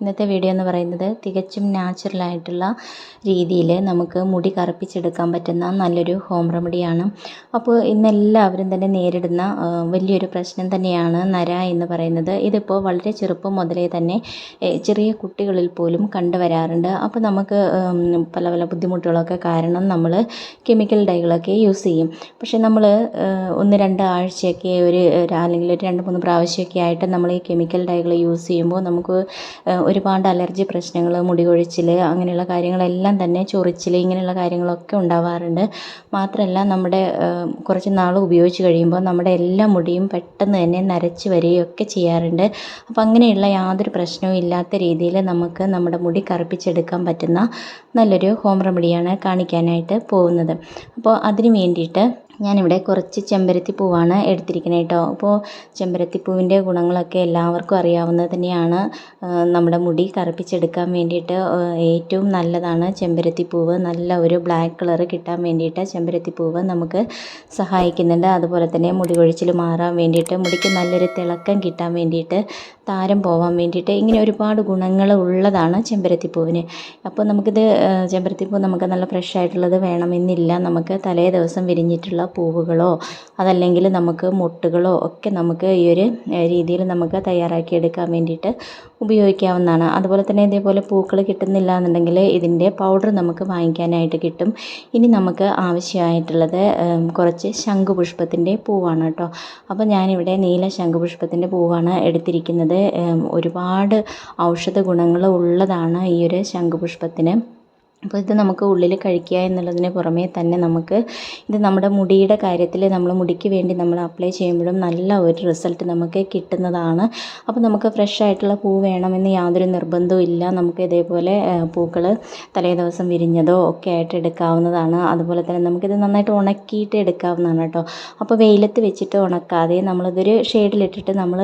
ഇന്നത്തെ വീഡിയോ എന്ന് പറയുന്നത് തികച്ചും നാച്ചുറൽ ആയിട്ടുള്ള രീതിയിൽ നമുക്ക് മുടി കറുപ്പിച്ചെടുക്കാൻ പറ്റുന്ന നല്ലൊരു ഹോം റെമഡിയാണ് അപ്പോൾ ഇന്നെല്ലാവരും തന്നെ നേരിടുന്ന വലിയൊരു പ്രശ്നം തന്നെയാണ് നര എന്ന് പറയുന്നത്. ഇതിപ്പോൾ വളരെ ചെറുപ്പം മുതലേ തന്നെ ചെറിയ കുട്ടികളിൽ പോലും കണ്ടുവരാറുണ്ട്. അപ്പോൾ നമുക്ക് പല പല ബുദ്ധിമുട്ടുകളൊക്കെ കാരണം നമ്മൾ കെമിക്കൽ ഡൈകളൊക്കെ യൂസ് ചെയ്യും. പക്ഷേ നമ്മൾ ഒന്ന് രണ്ട് ആഴ്ചയൊക്കെ ഒരു അല്ലെങ്കിൽ ഒരു രണ്ട് മൂന്ന് പ്രാവശ്യമൊക്കെ ആയിട്ട് നമ്മൾ ഈ കെമിക്കൽ ഡൈകൾ യൂസ് ചെയ്യുമ്പോൾ നമുക്ക് ഒരുപാട് അലർജി പ്രശ്നങ്ങൾ മുടി കൊഴിച്ചിൽ അങ്ങനെയുള്ള കാര്യങ്ങളെല്ലാം തന്നെ ചൊറിച്ചിൽ ഇങ്ങനെയുള്ള കാര്യങ്ങളൊക്കെ ഉണ്ടാവാറുണ്ട്. മാത്രമല്ല നമ്മുടെ കുറച്ച് നാൾ ഉപയോഗിച്ച് കഴിയുമ്പോൾ നമ്മുടെ എല്ലാ മുടിയും പെട്ടെന്ന് തന്നെ നരച്ച് വരികയൊക്കെ ചെയ്യാറുണ്ട്. അപ്പോൾ അങ്ങനെയുള്ള യാതൊരു പ്രശ്നവും ഇല്ലാത്ത രീതിയിൽ നമുക്ക് നമ്മുടെ മുടി കറുപ്പിച്ചെടുക്കാൻ പറ്റുന്ന നല്ലൊരു ഹോം റെമഡിയാണ് കാണിക്കാനായിട്ട് പോകുന്നത്. അപ്പോൾ അതിന് വേണ്ടിയിട്ട് ഞാനിവിടെ കുറച്ച് ചെമ്പരത്തി പൂവാണ് എടുത്തിരിക്കുന്നത് കേട്ടോ. അപ്പോൾ ചെമ്പരത്തി പൂവിന്റെ ഗുണങ്ങളൊക്കെ എല്ലാവർക്കും അറിയാവുന്നത് തന്നെയാണ്. നമ്മുടെ മുടി കറുപ്പിച്ചെടുക്കാൻ വേണ്ടിയിട്ട് ഏറ്റവും നല്ലതാണ് ചെമ്പരത്തി പൂവ്. നല്ല ഒരു ബ്ലാക്ക് കളർ കിട്ടാൻ വേണ്ടിയിട്ട് ചെമ്പരത്തി പൂവ് നമുക്ക് സഹായിക്കുന്നുണ്ട്. അതുപോലെ തന്നെ മുടി കൊഴിച്ചിൽ മാറാൻ വേണ്ടിയിട്ട് മുടിക്ക് നല്ലൊരു തിളക്കം കിട്ടാൻ വേണ്ടിയിട്ട് താരം പോവാൻ വേണ്ടിയിട്ട് ഇങ്ങനെ ഒരുപാട് ഗുണങ്ങൾ ഉള്ളതാണ് ചെമ്പരത്തിപ്പൂവിന്. അപ്പോൾ നമുക്കിത് ചെമ്പരത്തിപ്പൂ നമുക്ക് നല്ല ഫ്രഷ് ആയിട്ടുള്ളത് വേണമെന്നില്ല. നമുക്ക് തലേ ദിവസം വിരിഞ്ഞിട്ടുള്ള പൂവുകളോ അതല്ലെങ്കിൽ നമുക്ക് മുട്ടുകളോ ഒക്കെ നമുക്ക് ഈ ഒരു രീതിയിൽ നമുക്ക് തയ്യാറാക്കി എടുക്കാൻ വേണ്ടിയിട്ട് ഉപയോഗിക്കാവുന്നതാണ്. അതുപോലെ തന്നെ ഇതേപോലെ പൂക്കൾ കിട്ടുന്നില്ല എന്നുണ്ടെങ്കിൽ ഇതിന്റെ പൗഡർ നമുക്ക് വാങ്ങിക്കാനായിട്ട് കിട്ടും. ഇനി നമുക്ക് ആവശ്യമായിട്ടുള്ളത് കുറച്ച് ശംഖുപുഷ്പത്തിന്റെ പൂവാണ് കേട്ടോ. അപ്പോൾ ഞാനിവിടെ നീല ശംഖുപുഷ്പത്തിന്റെ പൂവാണ് എടുത്തിരിക്കുന്നത്. ഒരുപാട് ഔഷധ ഗുണങ്ങൾ ഉള്ളതാണ് ഈ ഒരു ശംഖുപുഷ്പത്തിന്. അപ്പോൾ ഇത് നമുക്ക് ഉള്ളിൽ കഴിക്കുക എന്നുള്ളതിന് പുറമേ തന്നെ നമുക്ക് ഇത് നമ്മുടെ മുടിയുടെ കാര്യത്തിൽ നമ്മൾ മുടിക്ക് വേണ്ടി നമ്മൾ അപ്ലൈ ചെയ്യുമ്പോഴും നല്ല ഒരു റിസൾട്ട് നമുക്ക് കിട്ടുന്നതാണ്. അപ്പോൾ നമുക്ക് ഫ്രഷ് ആയിട്ടുള്ള പൂ വേണമെന്ന് യാതൊരു നിർബന്ധവും ഇല്ല. നമുക്ക് ഇതേപോലെ പൂക്കൾ തലേ ദിവസം വിരിഞ്ഞതോ ഒക്കെ ആയിട്ട് എടുക്കാവുന്നതാണ്. അതുപോലെ തന്നെ നമുക്കിത് നന്നായിട്ട് ഉണക്കിയിട്ട് എടുക്കാവുന്നതാണ് കേട്ടോ. അപ്പോൾ വെയിലത്ത് വെച്ചിട്ട് ഉണക്കാതെ നമ്മളിതൊരു ഷെയ്ഡിലിട്ടിട്ട് നമ്മൾ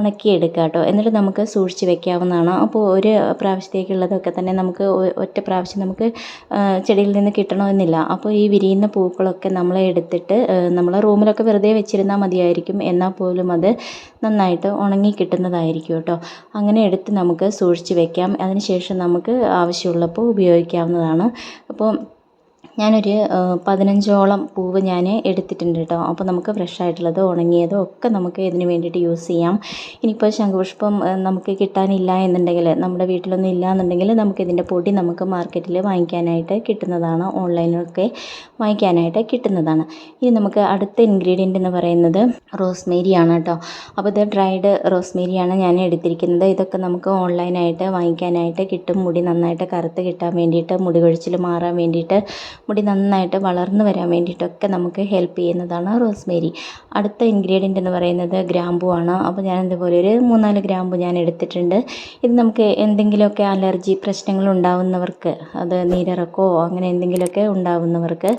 ഉണക്കിയെടുക്കുക കേട്ടോ. എന്നിട്ട് നമുക്ക് സൂക്ഷിച്ച് വെക്കാവുന്നതാണ്. അപ്പോൾ ഒരു പ്രാവശ്യത്തേക്കുള്ളതൊക്കെ തന്നെ നമുക്ക് ഒറ്റ പ്രാവശ്യം നമുക്ക് ചെടിയിൽ നിന്ന് കിട്ടണമെന്നില്ല. അപ്പോൾ ഈ വിരിയുന്ന പൂക്കളൊക്കെ നമ്മൾ എടുത്തിട്ട് നമ്മൾ റൂമിലൊക്കെ വെറുതെ വെച്ചിരുന്നാൽ മതിയായിരിക്കും. എന്നാൽ പോലും അത് നന്നായിട്ട് ഉണങ്ങി കിട്ടുന്നതായിരിക്കും കേട്ടോ. അങ്ങനെ എടുത്ത് നമുക്ക് സൂക്ഷിച്ച് വെക്കാം. അതിനുശേഷം നമുക്ക് ആവശ്യമുള്ളപ്പോൾ ഉപയോഗിക്കാവുന്നതാണ്. അപ്പോൾ ഞാനൊരു പതിനഞ്ചോളം പൂവ് ഞാൻ എടുത്തിട്ടുണ്ട് കേട്ടോ അപ്പോൾ നമുക്ക് ഫ്രഷ് ആയിട്ടുള്ളത് ഉണങ്ങിയതോ ഒക്കെ നമുക്ക് ഇതിന് വേണ്ടിയിട്ട് യൂസ് ചെയ്യാം. ഇനിയിപ്പോൾ ശംഖുപുഷ്പം നമുക്ക് കിട്ടാനില്ല എന്നുണ്ടെങ്കിൽ നമ്മുടെ വീട്ടിലൊന്നും ഇല്ല എന്നുണ്ടെങ്കിൽ നമുക്ക് ഇതിന്റെ പൊടി നമുക്ക് മാർക്കറ്റിൽ വാങ്ങിക്കാനായിട്ട് കിട്ടുന്നതാണ് ഓൺലൈനിലൊക്കെ വാങ്ങിക്കാനായിട്ട് കിട്ടുന്നതാണ്. ഇനി നമുക്ക് അടുത്ത ഇൻഗ്രീഡിയന്റ് എന്ന് പറയുന്നത് റോസ്മേരി ആണ് കേട്ടോ അപ്പോൾ ഇത് ഡ്രൈഡ് റോസ്മേരിയാണ് ഞാൻ എടുത്തിരിക്കുന്നത്. ഇതൊക്കെ നമുക്ക് ഓൺലൈനായിട്ട് വാങ്ങിക്കാനായിട്ട് കിട്ടും. മുടി നന്നായിട്ട് കറുത്ത് കിട്ടാൻ വേണ്ടിയിട്ട് മുടി കൊഴിച്ചിൽ മാറാൻ വേണ്ടിയിട്ട് മുടി നന്നായിട്ട് വളർന്നു വരാൻ വേണ്ടിയിട്ടൊക്കെ നമുക്ക് ഹെൽപ്പ് ചെയ്യുന്നതാണ് റോസ്മേരി. അടുത്ത ഇൻഗ്രീഡിയന്റ് എന്ന് പറയുന്നത് ഗ്രാമ്പു ആണ്. അപ്പോൾ ഞാൻ ഇതുപോലെ ഒരു മൂന്നാൽ ഗ്രാമ്പു ഞാൻ എടുത്തിട്ടുണ്ട്. ഇത് നമുക്ക് എന്തെങ്കിലുമൊക്കെ അലർജി പ്രശ്നങ്ങൾ ഉണ്ടാവുന്നവർക്ക് അത് നീരിറക്കോ അങ്ങനെ എന്തെങ്കിലുമൊക്കെ ഉണ്ടാവുന്നവർക്ക്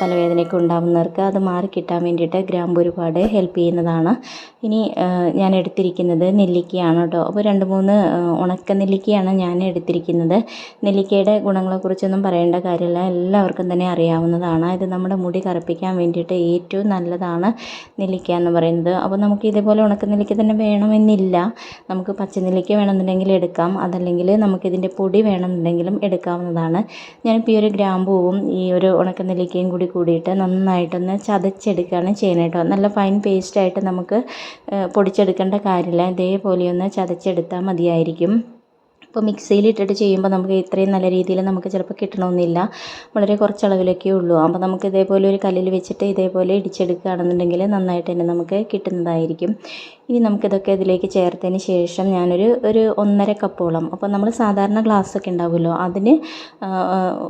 തലവേദനയൊക്കെ ഉണ്ടാവുന്നവർക്ക് അത് മാറി കിട്ടാൻ വേണ്ടിയിട്ട് ഗ്രാമ്പു ഒരുപാട് ഹെൽപ്പ് ചെയ്യുന്നതാണ്. ഇനി ഞാൻ എടുത്തിരിക്കുന്നത് നെല്ലിക്കയാണ് കേട്ടോ. അപ്പോൾ രണ്ട് മൂന്ന് ഉണക്ക നെല്ലിക്കയാണ് ഞാൻ എടുത്തിരിക്കുന്നത്. നെല്ലിക്കയുടെ ഗുണങ്ങളെക്കുറിച്ചൊന്നും പറയേണ്ട കാര്യമില്ല. എല്ലാവർക്കും തന്നെ അറിയാവുന്നതാണ്. ഇത് നമ്മുടെ മുടി കറുപ്പിക്കാൻ വേണ്ടിയിട്ട് ഏറ്റവും നല്ലതാണ് നെല്ലിക്ക എന്ന് പറയുന്നത്. അപ്പോൾ നമുക്ക് ഇതേപോലെ ഉണക്ക നെല്ലിക്ക തന്നെ വേണമെന്നില്ല. നമുക്ക് പച്ച നെല്ലിക്ക വേണമെന്നുണ്ടെങ്കിൽ എടുക്കാം. അതല്ലെങ്കിൽ നമുക്കിതിന്റെ പൊടി വേണമെന്നുണ്ടെങ്കിലും എടുക്കാവുന്നതാണ്. ഞാനിപ്പോൾ ഈ ഒരു ഗ്രാമ്പൂവും ഈ ഒരു ഉണക്ക നെല്ലിക്കയും കൂടി കൂടിയിട്ട് നന്നായിട്ടൊന്ന് ചതച്ചെടുക്കുകയാണ് ചെയ്യുന്നത് നല്ല ഫൈൻ പേസ്റ്റായിട്ട് നമുക്ക് പൊടിച്ചെടുക്കേണ്ട കാര്യമില്ല. ഇതേപോലെ ഒന്ന് ചതച്ചെടുത്താൽ മതിയായിരിക്കും. ഇപ്പോൾ മിക്സിയിൽ ഇട്ടിട്ട് ചെയ്യുമ്പോൾ നമുക്ക് ഇത്രയും നല്ല രീതിയിൽ നമുക്ക് ചിലപ്പോൾ കിട്ടണമെന്നില്ല. വളരെ കുറച്ച് അളവിലൊക്കെ ഉള്ളൂ. അപ്പോൾ നമുക്ക് ഇതേപോലെ ഒരു കല്ലിൽ വെച്ചിട്ട് ഇതേപോലെ ഇടിച്ചെടുക്കുകയാണെന്നുണ്ടെങ്കിൽ നന്നായിട്ട് തന്നെ നമുക്ക് കിട്ടുന്നതായിരിക്കും. ഇനി നമുക്കിതൊക്കെ ഇതിലേക്ക് ചേർത്തതിന് ശേഷം ഞാനൊരു ഒരു ഒന്നര കപ്പോളം അപ്പോൾ നമ്മൾ സാധാരണ ഗ്ലാസ് ഒക്കെ ഉണ്ടാവുമല്ലോ അതിന്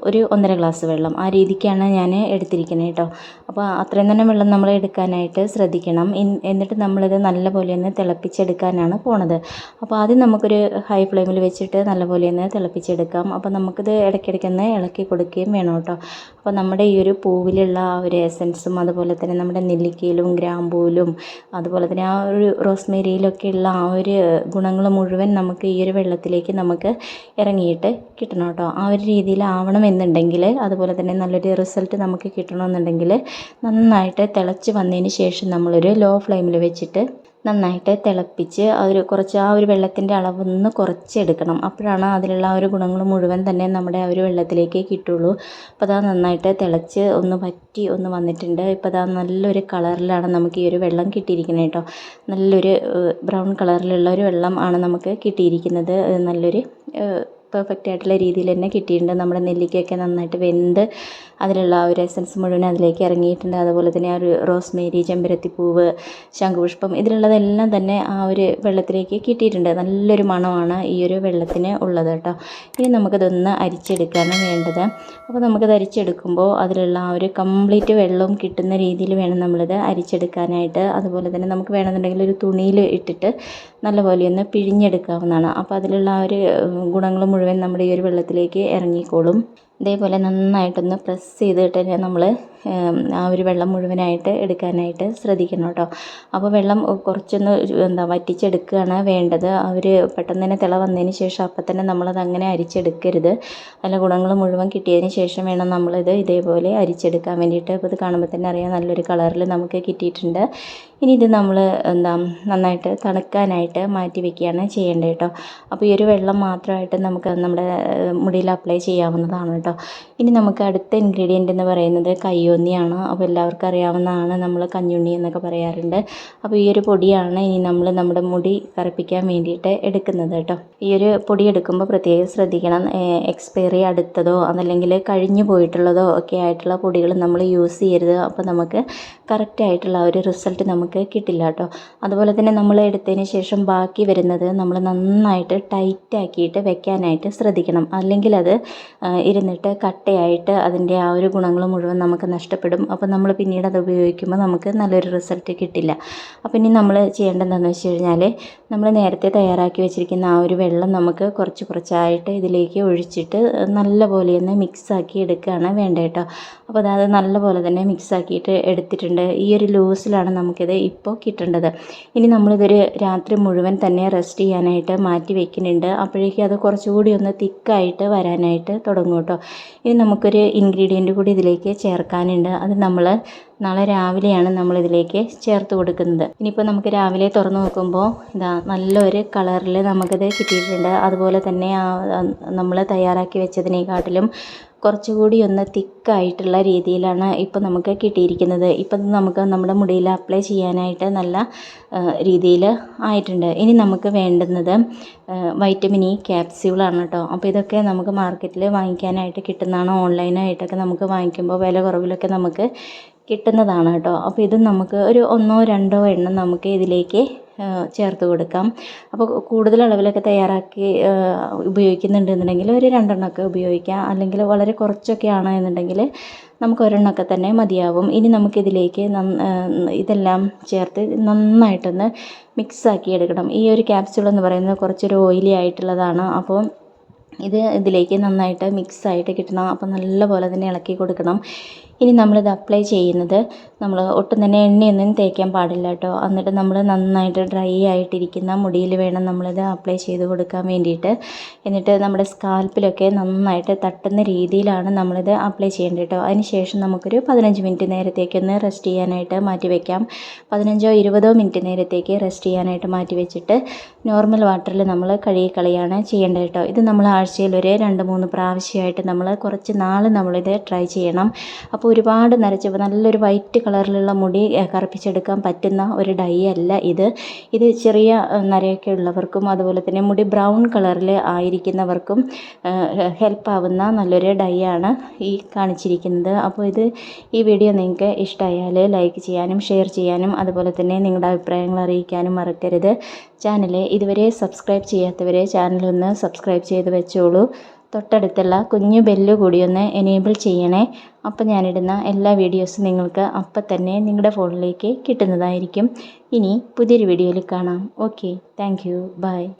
ഒരു ഒന്നര ഗ്ലാസ് വെള്ളം ആ രീതിക്കാണ് ഞാൻ എടുത്തിരിക്കുന്നത് കേട്ടോ. അപ്പോൾ അത്രയും തന്നെ വെള്ളം നമ്മൾ എടുക്കാനായിട്ട് ശ്രദ്ധിക്കണം. എന്നിട്ട് നമ്മളിത് നല്ലപോലെ ഒന്ന് തിളപ്പിച്ചെടുക്കാനാണ് പോണത്. അപ്പോൾ ആദ്യം നമുക്കൊരു ഹൈ ഫ്ലെയിമിൽ വെച്ച് വെച്ചിട്ട് നല്ലപോലെ ഒന്ന് തിളപ്പിച്ചെടുക്കാം. അപ്പോൾ നമുക്കിത് ഇടയ്ക്കിടയ്ക്കൊന്ന് ഇളക്കി കൊടുക്കുകയും വേണം കേട്ടോ. അപ്പോൾ നമ്മുടെ ഈ ഒരു പൂവിലുള്ള ആ ഒരു എസൻസും അതുപോലെ തന്നെ നമ്മുടെ നെല്ലിക്കയിലും ഗ്രാമ്പൂവിലും അതുപോലെ തന്നെ ആ ഒരു റോസ്മേരിയിലൊക്കെ ഉള്ള ആ ഒരു ഗുണങ്ങൾ മുഴുവൻ നമുക്ക് ഈ ഒരു വെള്ളത്തിലേക്ക് നമുക്ക് ഇറങ്ങിയിട്ട് കിട്ടണം കേട്ടോ. ആ ഒരു രീതിയിൽ എന്നുണ്ടെങ്കിൽ അതുപോലെ തന്നെ നല്ലൊരു റിസൾട്ട് നമുക്ക് കിട്ടണമെന്നുണ്ടെങ്കിൽ നന്നായിട്ട് തിളച്ച് വന്നതിന് ശേഷം നമ്മളൊരു ലോ ഫ്ലെയിമിൽ വെച്ചിട്ട് നന്നായിട്ട് തിളപ്പിച്ച് ഒരു കുറച്ച് ആ ഒരു വെള്ളത്തിന്റെ അളവൊന്ന് കുറച്ചെടുക്കണം. അപ്പോഴാണ് അതിലുള്ള ആ ഒരു ഗുണങ്ങൾ മുഴുവൻ തന്നെ നമ്മുടെ ആ ഒരു വെള്ളത്തിലേക്ക് കിട്ടുള്ളൂ. അപ്പോൾ അതാ നന്നായിട്ട് തിളച്ച് ഒന്ന് വറ്റി ഒന്ന് വന്നിട്ടുണ്ട്. ഇപ്പോൾ അതാ നല്ലൊരു കളറിലാണ് നമുക്ക് ഈ ഒരു വെള്ളം കിട്ടിയിരിക്കുന്നത് കേട്ടോ. നല്ലൊരു ബ്രൗൺ കളറിലുള്ള ഒരു വെള്ളം ആണ് നമുക്ക് കിട്ടിയിരിക്കുന്നത്. നല്ലൊരു പെർഫെക്റ്റ് ആയിട്ടുള്ള രീതിയിൽ തന്നെ കിട്ടിയിട്ടുണ്ട്. നമ്മുടെ നെല്ലിക്കയൊക്കെ നന്നായിട്ട് വെന്ത് അതിലുള്ള ആ ഒരു എസൻസ് മുഴുവൻ അതിലേക്ക് ഇറങ്ങിയിട്ടുണ്ട്. അതുപോലെ തന്നെ ആ ഒരു റോസ്മേരി ചെമ്പരത്തിപ്പൂവ് ശംഖുപുഷ്പം ഇതിലുള്ളതെല്ലാം തന്നെ ആ ഒരു വെള്ളത്തിലേക്ക് കിട്ടിയിട്ടുണ്ട്. നല്ലൊരു മണമാണ് ഈ ഒരു വെള്ളത്തിന് ഉള്ളത് കേട്ടോ. ഇനി നമുക്കതൊന്ന് അരിച്ചെടുക്കാനാണ് വേണ്ടത്. അപ്പോൾ നമുക്കത് അരിച്ചെടുക്കുമ്പോൾ അതിലുള്ള ആ ഒരു കംപ്ലീറ്റ് വെള്ളവും കിട്ടുന്ന രീതിയിൽ വേണം നമ്മളിത് അരിച്ചെടുക്കാനായിട്ട്. അതുപോലെ തന്നെ നമുക്ക് വേണമെന്നുണ്ടെങ്കിൽ ഒരു തുണിയിൽ ഇട്ടിട്ട് നല്ലപോലെ ഒന്ന് പിഴിഞ്ഞെടുക്കാവുന്നതാണ്. അപ്പോൾ അതിലുള്ള ആ ഒരു ഗുണങ്ങൾ മുഴുവൻ നമ്മുടെ ഈ ഒരു വെള്ളത്തിലേക്ക് ഇറങ്ങിക്കോളും. ഇതേപോലെ നന്നായിട്ടൊന്ന് പ്രസ് ചെയ്തിട്ട് തന്നെ നമ്മൾ ആ ഒരു വെള്ളം മുഴുവനായിട്ട് എടുക്കാനായിട്ട് ശ്രദ്ധിക്കണം കേട്ടോ. അപ്പോൾ വെള്ളം കുറച്ചൊന്ന് എന്താ വറ്റിച്ചെടുക്കുകയാണ് വേണ്ടത്. അവർ പെട്ടെന്ന് തന്നെ തിള വന്നതിന് ശേഷം അപ്പം തന്നെ നമ്മളത് അങ്ങനെ അരിച്ചെടുക്കരുത്. നല്ല ഗുണങ്ങൾ മുഴുവൻ കിട്ടിയതിന് ശേഷം വേണം നമ്മളിത് ഇതേപോലെ അരിച്ചെടുക്കാൻ വേണ്ടിയിട്ട്. അപ്പോൾ ഇത് കാണുമ്പോൾ തന്നെ അറിയാം നല്ലൊരു കളറിൽ നമുക്ക് കിട്ടിയിട്ടുണ്ട്. ഇനി ഇത് നമ്മൾ എന്താ നന്നായിട്ട് തണുക്കാനായിട്ട് മാറ്റി വെക്കുകയാണ് ചെയ്യേണ്ടത് കേട്ടോ. അപ്പോൾ ഈ ഒരു വെള്ളം മാത്രമായിട്ട് നമുക്ക് നമ്മുടെ മുടിയിൽ അപ്ലൈ ചെയ്യാവുന്നതാണ് കേട്ടോ. ഇനി നമുക്ക് അടുത്ത ഇൻഗ്രീഡിയന്റ് എന്ന് പറയുന്നത് കയ്യോന്നിയാണ് അപ്പോൾ എല്ലാവർക്കും അറിയാവുന്നതാണ് നമ്മൾ കഞ്ഞുണ്ണി എന്നൊക്കെ പറയാറുണ്ട്. അപ്പോൾ ഈ ഒരു പൊടിയാണ് ഇനി നമ്മൾ നമ്മുടെ മുടി കറുപ്പിക്കാൻ വേണ്ടിയിട്ട് എടുക്കുന്നത് കേട്ടോ. ഈ ഒരു പൊടി എടുക്കുമ്പോൾ പ്രത്യേകം ശ്രദ്ധിക്കണം. എക്സ്പയറി അടുത്തതോ അതല്ലെങ്കിൽ കഴിഞ്ഞു പോയിട്ടുള്ളതോ ഒക്കെ ആയിട്ടുള്ള പൊടികൾ നമ്മൾ യൂസ് ചെയ്യരുത്. അപ്പോൾ നമുക്ക് കറക്റ്റ് ആയിട്ടുള്ള ഒരു റിസൾട്ട് നമുക്ക് കിട്ടില്ല കേട്ടോ. അതുപോലെ തന്നെ നമ്മൾ എടുത്തതിന് ശേഷം ബാക്കി വരുന്നത് നമ്മൾ നന്നായിട്ട് ടൈറ്റ് ആക്കിയിട്ട് വെക്കാനായിട്ട് ശ്രദ്ധിക്കണം. അല്ലെങ്കിൽ അത് ഇരുന്നിട്ട് കട്ടയായിട്ട് അതിന്റെ ആ ഒരു ഗുണങ്ങൾ മുഴുവൻ നമുക്ക് നഷ്ടപ്പെടും. അപ്പോൾ നമ്മൾ പിന്നീട് അത് ഉപയോഗിക്കുമ്പോൾ നമുക്ക് നല്ലൊരു റിസൾട്ട് കിട്ടില്ല. അപ്പോൾ ഇനി നമ്മൾ ചെയ്യേണ്ടതെന്ന് വെച്ച് കഴിഞ്ഞാൽ നമ്മൾ നേരത്തെ തയ്യാറാക്കി വെച്ചിരിക്കുന്ന ആ ഒരു വെള്ളം നമുക്ക് കുറച്ച് കുറച്ചായിട്ട് ഇതിലേക്ക് ഒഴിച്ചിട്ട് നല്ലപോലെ ഒന്ന് മിക്സാക്കി എടുക്കുകയാണ് വേണ്ടത് കേട്ടോ. അപ്പോൾ അത് നല്ലപോലെ തന്നെ മിക്സാക്കിയിട്ട് എടുത്തിട്ടുണ്ട്. ഈ ഒരു ലൂസിലാണ് നമുക്കിത് ഇപ്പോൾ കിട്ടേണ്ടത്. ഇനി നമ്മളിതൊരു രാത്രി മുഴുവൻ തന്നെ റെസ്റ്റ് ചെയ്യാനായിട്ട് മാറ്റി വെക്കുന്നുണ്ട്. അപ്പോഴേക്കും അത് കുറച്ചുകൂടി ഒന്ന് തിക്കായിട്ട് വരാനായിട്ട് തുടങ്ങും കേട്ടോ. ഇനി നമുക്കൊരു ഇൻഗ്രീഡിയന്റ് കൂടി ഇതിലേക്ക് ചേർക്കാനുണ്ട് അത് നമ്മൾ നാളെ രാവിലെയാണ് നമ്മളിതിലേക്ക് ചേർത്ത് കൊടുക്കുന്നത്. ഇനിയിപ്പോൾ നമുക്ക് രാവിലെ തുറന്ന് നോക്കുമ്പോൾ ഇതാ നല്ലൊരു കളറിൽ നമുക്കിത് കിട്ടിയിട്ടുണ്ട്. അതുപോലെ തന്നെ നമ്മൾ തയ്യാറാക്കി വെച്ചതിനെക്കാട്ടിലും കുറച്ചുകൂടി ഒന്ന് തിക്കായിട്ടുള്ള രീതിയിലാണ് ഇപ്പോൾ നമുക്ക് കിട്ടിയിരിക്കുന്നത്. ഇപ്പം നമുക്ക് നമ്മുടെ മുടിയിൽ അപ്ലൈ ചെയ്യാനായിട്ട് നല്ല രീതിയിൽ ആയിട്ടുണ്ട്. ഇനി നമുക്ക് വേണ്ടുന്നത് വൈറ്റമിൻ ഇ ക്യാപ്സ്യൂളാണ് കേട്ടോ. അപ്പോൾ ഇതൊക്കെ നമുക്ക് മാർക്കറ്റിൽ വാങ്ങിക്കാനായിട്ട് കിട്ടുന്നതാണ്. ഓൺലൈനായിട്ടൊക്കെ നമുക്ക് വാങ്ങിക്കുമ്പോൾ വില കുറവിലൊക്കെ നമുക്ക് കിട്ടുന്നതാണ് കേട്ടോ. അപ്പോൾ ഇത് നമുക്ക് ഒരു ഒന്നോ രണ്ടോ എണ്ണം നമുക്ക് ഇതിലേക്ക് ചേർത്ത് കൊടുക്കാം. അപ്പോൾ കൂടുതൽ അളവിലൊക്കെ തയ്യാറാക്കി ഉപയോഗിക്കുന്നുണ്ടെന്നുണ്ടെങ്കിൽ ഒരു രണ്ടെണ്ണമൊക്കെ ഉപയോഗിക്കാം. അല്ലെങ്കിൽ വളരെ കുറച്ചൊക്കെ ആണ് എന്നുണ്ടെങ്കിൽ നമുക്ക് ഒരെണ്ണമൊക്കെ തന്നെ മതിയാവും. ഇനി നമുക്കിതിലേക്ക് ഇതെല്ലാം ചേർത്ത് നന്നായിട്ടൊന്ന് മിക്സാക്കി എടുക്കണം. ഈ ഒരു ക്യാപ്സ്യൂൾ എന്ന് പറയുന്നത് കുറച്ചൊരു ഓയിലി ആയിട്ടുള്ളതാണ്. അപ്പോൾ ഇത് ഇതിലേക്ക് നന്നായിട്ട് മിക്സായിട്ട് കിട്ടണം. അപ്പോൾ നല്ലപോലെ തന്നെ ഇളക്കി കൊടുക്കണം. ഇനി നമ്മളിത് അപ്ലൈ ചെയ്യുന്നത് നമ്മൾ ഒട്ടും തന്നെ എണ്ണയൊന്നും തേക്കാൻ പാടില്ല കേട്ടോ. എന്നിട്ട് നമ്മൾ നന്നായിട്ട് ഡ്രൈ ആയിട്ടിരിക്കുന്ന മുടിയിൽ വേണം നമ്മളിത് അപ്ലൈ ചെയ്ത് കൊടുക്കാൻ വേണ്ടിയിട്ട്. എന്നിട്ട് നമ്മുടെ സ്കാൽപ്പിലൊക്കെ നന്നായിട്ട് തട്ടുന്ന രീതിയിലാണ് നമ്മളിത് അപ്ലൈ ചെയ്യേണ്ടത് കേട്ടോ. അതിനുശേഷം നമുക്കൊരു പതിനഞ്ച് മിനിറ്റ് നേരത്തേക്കൊന്ന് റെസ്റ്റ് ചെയ്യാനായിട്ട് മാറ്റി വയ്ക്കാം പതിനഞ്ചോ ഇരുപതോ മിനിറ്റ് നേരത്തേക്ക് റെസ്റ്റ് ചെയ്യാനായിട്ട് മാറ്റി വെച്ചിട്ട് നോർമൽ വാട്ടറിൽ നമ്മൾ കഴുകിക്കളയാണ് ചെയ്യേണ്ടത് കേട്ടോ. ഇത് നമ്മൾ ആഴ്ചയിൽ ഒരു രണ്ട് മൂന്ന് പ്രാവശ്യമായിട്ട് നമ്മൾ കുറച്ച് നാൾ നമ്മളിത് ട്രൈ ചെയ്യണം. അപ്പോൾ ഒരുപാട് നരച്ച് നല്ലൊരു വൈറ്റ് കളറിലുള്ള മുടി കറുപ്പിച്ചെടുക്കാൻ പറ്റുന്ന ഒരു ഡൈ അല്ല ഇത്. ഇത് ചെറിയ നരയൊക്കെ ഉള്ളവർക്കും അതുപോലെ തന്നെ മുടി ബ്രൗൺ കളറിൽ ആയിരിക്കുന്നവർക്കും ഹെൽപ്പ് ആവുന്ന നല്ലൊരു ഡൈ ആണ് ഈ കാണിച്ചിരിക്കുന്നത്. അപ്പോൾ ഇത് ഈ വീഡിയോ നിങ്ങൾക്ക് ഇഷ്ടമായാൽ ലൈക്ക് ചെയ്യാനും ഷെയർ ചെയ്യാനും അതുപോലെ തന്നെ നിങ്ങളുടെ അഭിപ്രായങ്ങൾ അറിയിക്കാനും മറക്കരുത്. ചാനൽ ഇതുവരെ സബ്സ്ക്രൈബ് ചെയ്യാത്തവരെ ചാനലൊന്ന് സബ്സ്ക്രൈബ് ചെയ്ത് വെച്ചോളൂ. തൊട്ടടുത്തുള്ള കുഞ്ഞു ബെല്ല് ഒന്ന് എനേബിൾ ചെയ്യണേ. അപ്പോൾ ഞാനിടുന്ന എല്ലാ വീഡിയോസും നിങ്ങൾക്ക് അപ്പം തന്നെ നിങ്ങളുടെ ഫോണിലേക്ക് കിട്ടുന്നതായിരിക്കും. ഇനി പുതിയൊരു വീഡിയോയിൽ കാണാം. Okay thank you by